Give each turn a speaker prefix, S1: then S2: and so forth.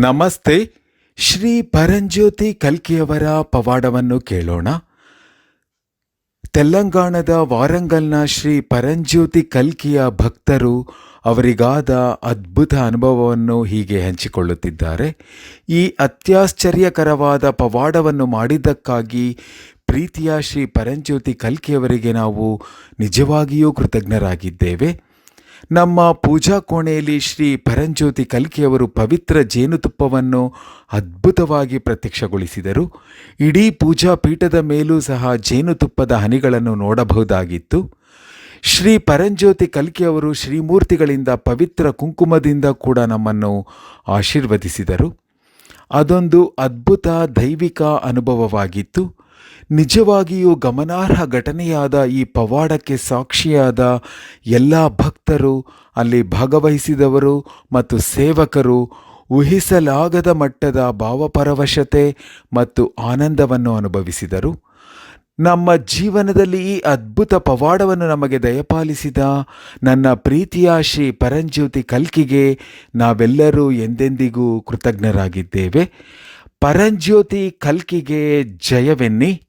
S1: ನಮಸ್ತೆ, ಶ್ರೀ ಪರಂಜ್ಯೋತಿ ಕಲ್ಕಿಯವರ ಪವಾಡವನ್ನು ಕೇಳೋಣ. ತೆಲಂಗಾಣದ ವಾರಂಗಲ್ನ ಶ್ರೀ ಪರಂಜ್ಯೋತಿ ಕಲ್ಕಿಯ ಭಕ್ತರು ಅವರಿಗಾದ ಅದ್ಭುತ ಅನುಭವವನ್ನು ಹೀಗೆ ಹಂಚಿಕೊಳ್ಳುತ್ತಿದ್ದಾರೆ. ಈ ಅತ್ಯಾಶ್ಚರ್ಯಕರವಾದ ಪವಾಡವನ್ನು ಮಾಡಿದ್ದಕ್ಕಾಗಿ ಪ್ರೀತಿಯ ಶ್ರೀ ಪರಂಜ್ಯೋತಿ ಕಲ್ಕಿಯವರಿಗೆ ನಾವು ನಿಜವಾಗಿಯೂ ಕೃತಜ್ಞರಾಗಿದ್ದೇವೆ. ನಮ್ಮ ಪೂಜಾ ಕೋಣೆಯಲ್ಲಿ ಶ್ರೀ ಪರಂಜ್ಯೋತಿ ಕಲ್ಕಿಯವರು ಪವಿತ್ರ ಜೇನುತುಪ್ಪವನ್ನು ಅದ್ಭುತವಾಗಿ ಪ್ರತ್ಯಕ್ಷಗೊಳಿಸಿದರು. ಇಡೀ ಪೂಜಾ ಪೀಠದ ಮೇಲೂ ಸಹ ಜೇನುತುಪ್ಪದ ಹನಿಗಳನ್ನು ನೋಡಬಹುದಾಗಿತ್ತು. ಶ್ರೀ ಪರಂಜ್ಯೋತಿ ಕಲ್ಕಿಯವರು ಶ್ರೀಮೂರ್ತಿಗಳಿಂದ ಪವಿತ್ರ ಕುಂಕುಮದಿಂದ ಕೂಡ ನಮ್ಮನ್ನು ಆಶೀರ್ವದಿಸಿದರು. ಅದೊಂದು ಅದ್ಭುತ ದೈವಿಕ ಅನುಭವವಾಗಿತ್ತು. ನಿಜವಾಗಿಯೂ ಗಮನಾರ್ಹ ಘಟನೆಯಾದ ಈ ಪವಾಡಕ್ಕೆ ಸಾಕ್ಷಿಯಾದ ಎಲ್ಲ ಭಕ್ತರು, ಅಲ್ಲಿ ಭಾಗವಹಿಸಿದವರು ಮತ್ತು ಸೇವಕರು ಊಹಿಸಲಾಗದ ಮಟ್ಟದ ಭಾವಪರವಶತೆ ಮತ್ತು ಆನಂದವನ್ನು ಅನುಭವಿಸಿದರು. ನಮ್ಮ ಜೀವನದಲ್ಲಿ ಈ ಅದ್ಭುತ ಪವಾಡವನ್ನು ನಮಗೆ ದಯಪಾಲಿಸಿದ ನನ್ನ ಪ್ರೀತಿಯ ಶ್ರೀ ಪರಂಜ್ಯೋತಿ ಕಲ್ಕಿಗೆ ನಾವೆಲ್ಲರೂ ಎಂದೆಂದಿಗೂ ಕೃತಜ್ಞರಾಗಿದ್ದೇವೆ. ಪರಂಜ್ಯೋತಿ ಕಲ್ಕಿಗೆ ಜಯವೆನ್ನಿ.